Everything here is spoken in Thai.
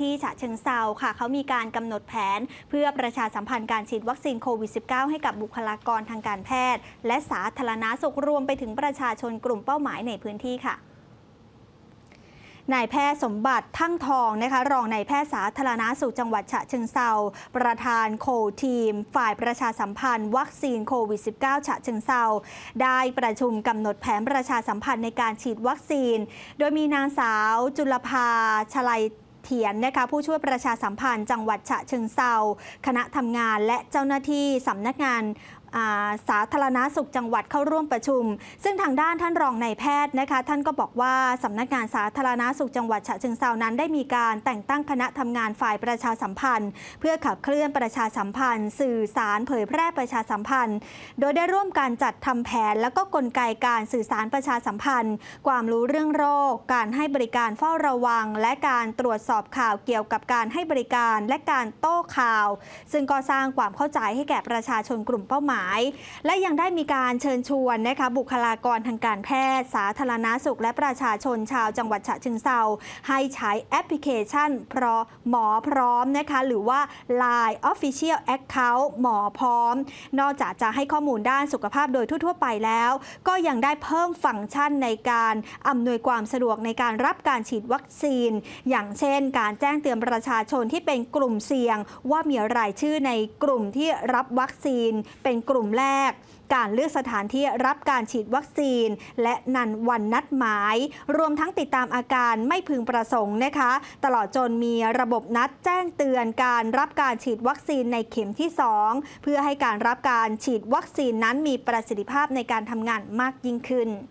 ที่ฉะเชิงเซาค่ะ เขามีการกำหนดแผน เพื่อประชาสัมพันธ์การฉีดวัคซีนโควิด -19 ให้กับบุคลากรทางการแพทย์ และสาธารณาสุขรวมไปถึงประชาชนกลุ่มเป้าหมายในพื้นที่ค่ะนายแพทย์สมบัติทั้งทองนะคะรองนายแพทย์สาธารณาสุขจังหวัดฉะเชิงเซาประธานโคทีม ฝ่ายประชาสัมพันธ์ วัคซีนโควิด -19 ฉะเชิงเซาได้ประชุมกำหนดแผนประชาสัมพันธ์ในการฉีดวัคซีน โดยมีนางสาวจุลภาชลัย เถียนนะคะผู้ช่วยประชาสัมพันธ์จังหวัดฉะเชิงเซาคณะทำงานและเจ้าหน้าที่สำนักงาน สาธารณาสุขจังหวัดเข้าร่วมประชุม ซึ่งทางด้านท่านรองนายแพทย์นะคะ ท่านก็บอกว่าสำนักงานสาธารณาสุขจังหวัดฉะเชิงเซานั้นได้มีการแต่งตั้งคณะทำงานฝ่ายประชาสัมพันธ์ เพื่อขับเคลื่อนประชาสัมพันธ์ สื่อสารเผยแพร่ประชาสัมพันธ์ โดยได้ร่วมการจัดทำแผน และก็กลไกการสื่อสารประชาสัมพันธ์ ความรู้เรื่องโรค การให้บริการเฝ้าระวัง และการตรวจสอบข่าวเกี่ยวกับการให้บริการและการโต้ข่าว ซึ่งก็สร้างความเข้าใจให้แก่ประชาชนกลุ่มเป้าหมายและยังได้มีการเชิญชวนนะคะบุคลากรทางการแพทย์ สาธารณาสุข และประชาชนชาวจังหวัดฉะเชิงเซาให้ใช้แอปพลิเคชันพรหมอพร้อมนะคะหรือว่า Line Official Account หมอพร้อม นอกจากจะให้ข้อมูลด้านสุขภาพโดยทั่ว ๆ ไปแล้ว ก็ยังได้เพิ่มฟังก์ชันในการอำนวยความสะดวกในการรับการฉีดวัคซีน อย่างเช่น การแจ้งเตือนประชาชนที่เป็นกลุ่มเสี่ยง ว่ามีรายชื่อในกลุ่มที่รับวัคซีน เป็นกลุ่มแรก การเลือกสถานที่รับการฉีดวัคซีน และนันวันนัดหมาย รวมทั้งติดตามอาการไม่พึงประสงค์นะคะ ตลอดจนมีระบบนัดแจ้งเตือนการรับการฉีดวัคซีนในเข็มที่ 2 เพื่อให้การรับการฉีดวัคซีนนั้นมีประสิทธิภาพในการทำงานมากยิ่งขึ้น